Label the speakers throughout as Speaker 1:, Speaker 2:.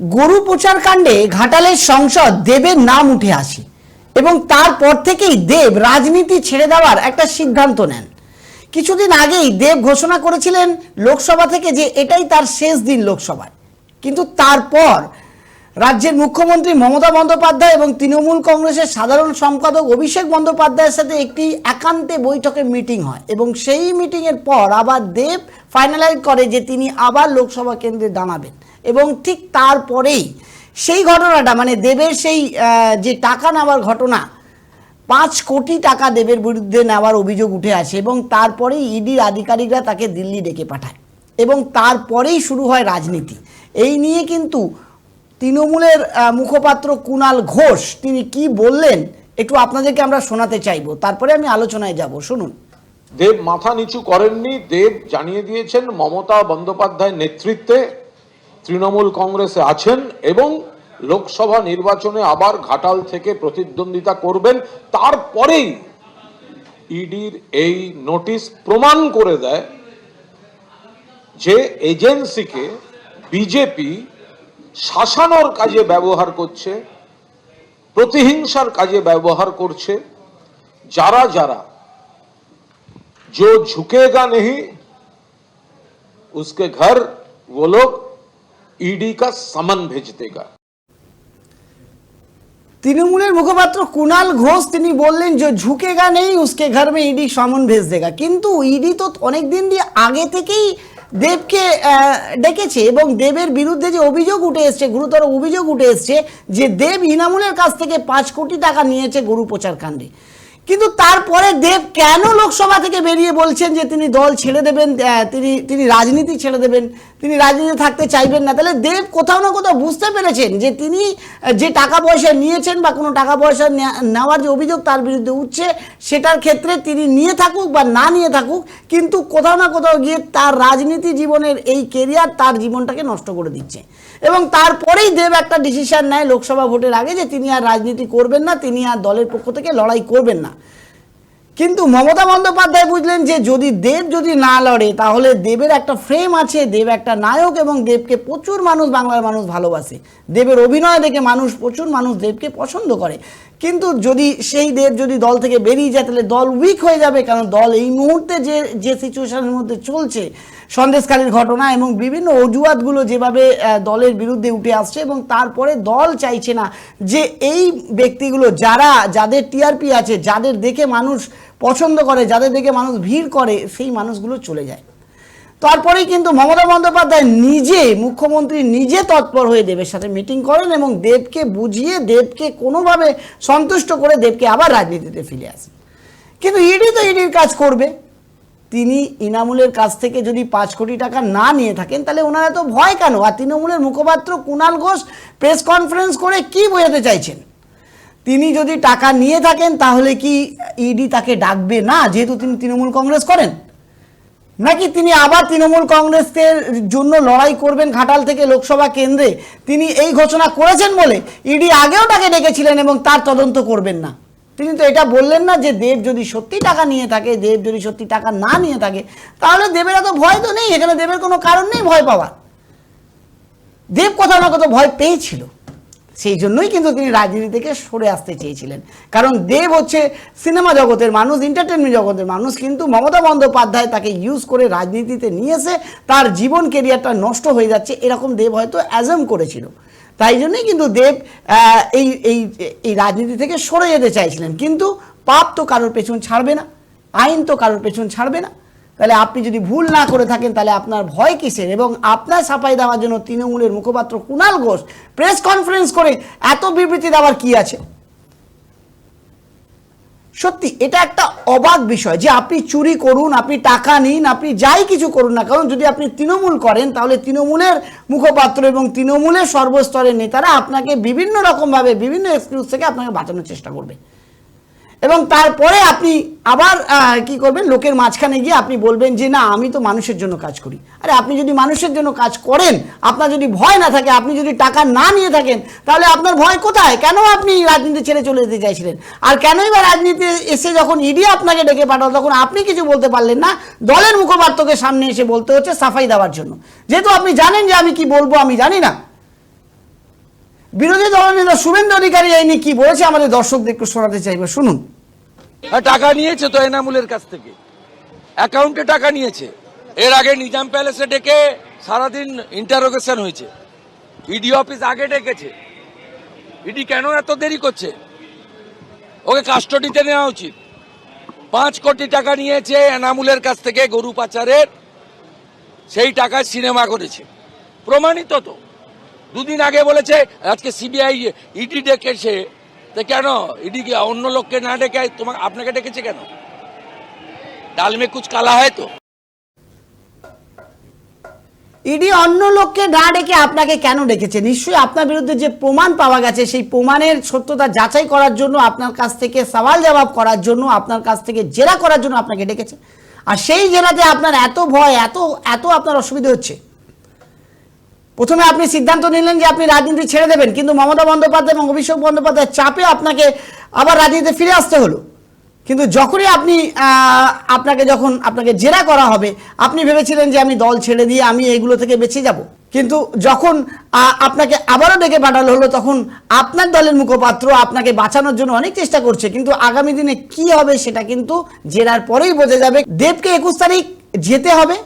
Speaker 1: গরু প্রচার কাণ্ডে ঘাটালের সংসদ দেবের নাম উঠে আসে এবং তারপর থেকেই দেব রাজনীতি ছেড়ে দেওয়ার একটা সিদ্ধান্ত নেন। কিছুদিন আগেই দেব ঘোষণা করেছিলেন লোকসভা থেকে যে এটাই তার শেষ দিন লোকসভায়। কিন্তু তারপর রাজ্যের মুখ্যমন্ত্রী মমতা বন্দ্যোপাধ্যায় এবং তৃণমূল কংগ্রেসের সাধারণ সম্পাদক অভিষেক বন্দ্যোপাধ্যায়ের সাথে একটি একান্তে বৈঠকে মিটিং হয় এবং সেই মিটিংয়ের পর আবার দেব ফাইনালাইজ করে যে তিনি আবার লোকসভা কেন্দ্রে দাঁড়াবেন। এবং ঠিক তারপরেই সেই ঘটনাটা মানে দেবের সেই যে টাকা নেওয়ার ঘটনা, পাঁচ কোটি টাকা দেবের বিরুদ্ধে নেওয়ার অভিযোগ উঠে আসে এবং তারপরেই ইডির আধিকারিকরা তাকে দিল্লি ডেকে পাঠায় এবং তারপরেই শুরু হয় রাজনীতি। এই নিয়ে কিন্তু তৃণমূলের মুখপাত্র কুণাল ঘোষ তিনি কি বললেন একটু আপনাদেরকে আমরা শোনাতে চাইব। তারপরে আমি আলোচনায় যাব। শুনুন।
Speaker 2: দেব মাথা নিচু করেননি। দেব জানিয়ে দিয়েছেন মমতা বন্দ্যোপাধ্যায়ের নেতৃত্বে তৃণমূল কংগ্রেসে আছেন এবং লোকসভা নির্বাচনে আবার ঘাটাল থেকে প্রতিদ্বন্দ্বিতা করবেন তারপরেই ইডির এই নোটিশ প্রমাণ করে দেয় যে এজেন্সিকে বিজেপি শাসানোর কাজে ব্যবহার করছে প্রতিহিংসার কাজে ব্যবহার করছে যারা যারা जो झुकेगा नहीं उसके घर वो लोग ईडी का समन भेज देगा
Speaker 1: তৃণমূলের মুখপাত্র কুণাল ঘোষ তিনি বললেন যে ঝুঁকেগা নেই উসকে ঘর মে ইডি সমন ভেজ দেগা কিন্তু ইডি তো অনেক দিন দিয়ে আগে থেকেই দেবকে আহ, ডেকেছে এবং দেবের বিরুদ্ধে যে অভিযোগ উঠে এসছে গুরুতর অভিযোগ উঠে এসছে যে দেব ইনামুলের কাছ থেকে পাঁচ কোটি টাকা নিয়েছে গরু প্রচার কাণ্ডে কিন্তু তারপরে দেব কেন লোকসভা থেকে বেরিয়ে বলছেন যে তিনি দল ছেড়ে দেবেন আহ, তিনি তিনি রাজনীতি ছেড়ে দেবেন তিনি রাজনীতি থাকতে চাইবেন না। তাহলে দেব কোথাও না কোথাও বুঝতে পেরেছেন যে তিনি যে টাকা পয়সা নিয়েছেন বা কোনো টাকা পয়সা নেওয়ার যে অভিযোগ তার বিরুদ্ধে উঠছে, সেটার ক্ষেত্রে তিনি নিয়ে থাকুক বা না নিয়ে থাকুক, কিন্তু কোথাও না কোথাও গিয়ে তার রাজনীতি জীবনের এই কেরিয়ার তার জীবনটাকে নষ্ট করে দিচ্ছে। এবং তারপরেই দেব একটা ডিসিশন নেয় লোকসভা ভোটের আগে যে তিনি আর রাজনীতি করবেন না, তিনি আর দলের পক্ষ থেকে লড়াই করবেন না। কিন্তু মমতা বন্দ্যোপাধ্যায় বুঝলেন যে যদি দেব যদি না লড়ে, তাহলে দেবের একটা ফ্রেম আছে, দেব একটা নায়ক এবং দেবকে প্রচুর মানুষ, বাংলার মানুষ ভালোবাসে। দেবের অভিনয় দেখে মানুষ, প্রচুর মানুষ দেবকে পছন্দ করে। কিন্তু যদি সেই দেব যদি দল থেকে বেরিয়ে যায়, তাহলে দল উইক হয়ে যাবে, কারণ দল এই মুহূর্তে যে যে সিচুয়েশনের মধ্যে চলছে সন্দেশকারীর ঘটনা এবং বিভিন্ন অজুহাতগুলো যেভাবে দলের বিরুদ্ধে উঠে আসছে এবং তারপরে দল চাইছে না যে এই ব্যক্তিগুলো যারা, যাদের টিআরপি আছে, যাদের দেখে মানুষ পছন্দ করে, যাদের দেখে মানুষ ভিড় করে, সেই মানুষগুলো চলে যায়। তারপরেই কিন্তু মমতা বন্দ্যোপাধ্যায় নিজে, মুখ্যমন্ত্রী নিজে তৎপর হয়ে দেবের সাথে মিটিং করেন এবং দেবকে বুঝিয়ে, দেবকে কোনোভাবে সন্তুষ্ট করে দেবকে আবার রাজনীতিতে ফিরে আসেন। কিন্তু ইডি তো ইডির কাজ করবে। তিনি ইনামুলের কাছ থেকে যদি পাঁচ কোটি টাকা না নিয়ে থাকেন, তাহলে ওনারা তো ভয় কেন? আর তৃণমূলের মুখপাত্র কুণাল ঘোষ প্রেস কনফারেন্স করে কি বোঝাতে চাইছেন? তিনি যদি টাকা নিয়ে থাকেন, তাহলে কি ইডি তাকে ডাকবে না, যেহেতু তিনি তৃণমূল কংগ্রেস করেন? নাকি তিনি আবার তৃণমূল কংগ্রেসের জন্য লড়াই করবেন ঘাটাল থেকে লোকসভা কেন্দ্রে? তিনি এই ঘোষণা করেছেন বলে ইডি আগেও তাকে ডেকেছিলেন এবং তার তদন্ত করবেন না। তিনি তো এটা বললেন না যে দেব যদি সত্যি টাকা নিয়ে থাকে, দেব যদি সত্যি টাকা না নিয়ে থাকে, তাহলে দেবের এত ভয় তো নেই, এখানে দেবের কোনো কারণ নেই ভয় পাওয়ার। দেব কোথাও না কোথাও ভয় পেয়েছিল। সেই জন্যই কিন্তু তিনি রাজনীতি থেকে সরে আসতে চেয়েছিলেন। কারণ দেব হচ্ছে সিনেমা জগতের মানুষ এন্টারটেনমেন্ট জগতের মানুষ, কিন্তু মমতা বন্দ্যোপাধ্যায় তাকে ইউজ করে রাজনীতিতে নিয়ে এসে তার জীবন কেরিয়ারটা নষ্ট হয়ে যাচ্ছে, এরকম দেব হয়তো অ্যাজম করেছিল। তাই জন্যই কিন্তু দেব এই এই এই রাজনীতি থেকে সরে যেতে চাইছিলেন। কিন্তু পাপ তো কারোর পেছন ছাড়বে না, আইন তো কারোর পেছন ছাড়বে না। তাহলে আপনি যদি ভুল না করে থাকেন, তাহলে আপনার ভয় কিসের? এবং আপনার সাফাই দেওয়ার জন্য তৃণমূলের মুখপাত্র কুণাল ঘোষ প্রেস কনফারেন্স করে এত বিবৃতি দেওয়ার কি আছে? সত্যি, এটা একটা অবাক বিষয় যে আপনি চুরি করুন, আপনি টাকা নিন, আপনি যাই কিছু করুন না কারণ যদি আপনি তৃণমূল করেন, তাহলে তৃণমূলের মুখপাত্র এবং তৃণমূলের সর্বস্তরের নেতারা আপনাকে বিভিন্ন রকমভাবে, বিভিন্ন এক্সকিউজ থেকে আপনাকে বাঁচানোর চেষ্টা করবে। এবং তারপরে আপনি আবার কি করবেন, লোকের মাঝখানে গিয়ে আপনি বলবেন যে, না, আমি তো মানুষের জন্য কাজ করি। আরে, আপনি যদি মানুষের জন্য কাজ করেন, আপনার যদি ভয় না থাকে, আপনি যদি টাকা না নিয়ে থাকেন, তাহলে আপনার ভয় কোথায়? কেন আপনি রাজনীতি ছেড়ে চলে যেতে চাইছিলেন? আর কেনই বা রাজনীতি এসে যখন ইডি আপনাকে ডেকে পাঠালো, তখন আপনি কিছু বলতে পারলেন না। দলের মুখপাত্রকে সামনে এসে বলতে হচ্ছে সাফাই দেওয়ার জন্য। যেহেতু আপনি জানেন যে আমি কি বলব, আমি জানি না। বিরোধী দলনেতা শুভেন্দু অধিকারী এই নিয়ে কি বলেছে? আমাদের দর্শকদের একটু শোনাতে চাইব। শুনুন।
Speaker 3: আর টাকা নিয়েছে তো এনামুলের কাছ থেকে। অ্যাকাউন্টে টাকা নিয়েছে। এর আগে নিজাম প্যালেসে ডেকে সারাদিন ইন্টারোগেশন হয়েছে। ইডি অফিস আগে ডেকেছে। ইডি কেন এত দেরি করছে? ওকে কাস্টডিতে নেওয়া উচিত। পাঁচ কোটি টাকা নিয়েছে এনামুলের কাছ থেকে গরু পাচারের। সেই টাকায় সিনেমা করেছে। প্রমাণিত তো। দুদিন আগে বলেছে, আজকে সিবিআই ইডি ডেকেছে। তো কেন? ইডি কি অন্য লোককে না ডেকে তোমাকে আপনাকে ডেকেছে কেন? ডাল মে কুচ কালা হয় তো।
Speaker 1: ইডি অন্য লোককে না ডেকে আপনাকে কেন ডেকেছে? নিশ্চয়ই আপনার বিরুদ্ধে যে প্রমাণ পাওয়া গেছে, সেই প্রমাণের সত্যতা যাচাই করার জন্য, আপনার কাছ থেকে সওয়াল জবাব করার জন্য, আপনার কাছ থেকে জেরা করার জন্য আপনাকে ডেকেছে। আর সেই জেলাতে আপনার এত ভয়, এত এত আপনার অসুবিধা হচ্ছে। প্রথমে আপনি সিদ্ধান্ত নিলেন যে আপনি রাজনীতি ছেড়ে দেবেন, কিন্তু মমতা বন্দ্যোপাধ্যায় এবং অভিষেক বন্দ্যোপাধ্যায়ের চাপে আপনাকে আবার রাজনীতিতে ফিরে আসতে হলো। কিন্তু যখনই আপনি আপনাকে যখন আপনাকে জেরা করা হবে, আপনি ভেবেছিলেন যে আমি দল ছেড়ে দিয়ে আমি এগুলো থেকে বেঁচে যাব। কিন্তু যখন আপনাকে আবারও ডেকে পাঠানো হলো, তখন আপনার দলের মুখপাত্র আপনাকে বাঁচানোর জন্য অনেক চেষ্টা করছে, কিন্তু আগামী দিনে কি হবে সেটা কিন্তু জেরার পরেই বোঝা যাবে। দেবকে একুশ তারিখ যেতে হবে।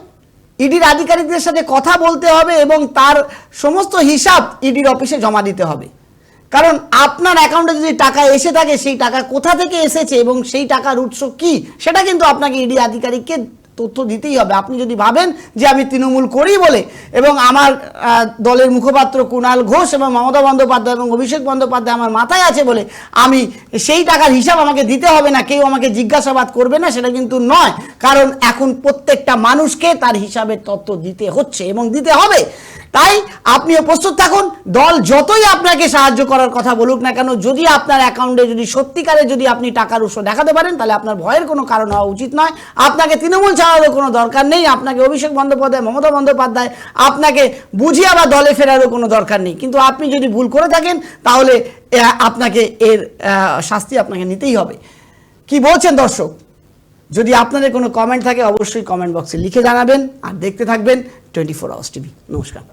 Speaker 1: ইডির আধিকারিকদের সাথে কথা বলতে হবে এবং তার সমস্ত হিসাব ইডির অফিসে জমা দিতে হবে। কারণ আপনার অ্যাকাউন্টে যদি টাকা এসে থাকে, সেই টাকা কোথা থেকে এসেছে এবং সেই টাকার উৎস কি, সেটা কিন্তু আপনাকে ইডি আধিকারিককে তথ্য দিতেই হবে। আপনি যদি ভাবেন যে আমি তৃণমূল করি বলে এবং আমার দলের মুখপাত্র কুণাল ঘোষ এবং মমতা বন্দ্যোপাধ্যায় এবং অভিষেক বন্দ্যোপাধ্যায় আমার মাথায় আছে বলে আমি সেই টাকার হিসাব আমাকে দিতে হবে না, কেউ আমাকে জিজ্ঞাসাবাদ করবে না, সেটা কিন্তু নয়। কারণ এখন প্রত্যেকটা মানুষকে তার হিসাবের তথ্য দিতে হচ্ছে এবং দিতে হবে। তাই আপনিও প্রস্তুত থাকুন। দল যতই আপনাকে সাহায্য করার কথা বলুক না কেন, যদি আপনার অ্যাকাউন্টে যদি সত্যিকারে যদি আপনি টাকার উৎস দেখাতে পারেন, তাহলে আপনার ভয়ের কোনো কারণ হওয়া উচিত নয়। আপনাকে তৃণমূল ছাড়ারও কোনো দরকার নেই। আপনাকে অভিষেক বন্দ্যোপাধ্যায়, মমতা বন্দ্যোপাধ্যায়, আপনাকে বুঝিয়ে আবার দলে ফেরারও কোনো দরকার নেই। কিন্তু আপনি যদি ভুল করে থাকেন, তাহলে আপনাকে এর শাস্তি আপনাকে নিতেই হবে। কি বলছেন দর্শক? যদি আপনাদের কোনো কমেন্ট থাকে, অবশ্যই কমেন্ট বক্সে লিখে জানাবেন আর দেখতে থাকবেন টোয়েন্টি ফোর আওয়ার্স টিভি নমস্কার।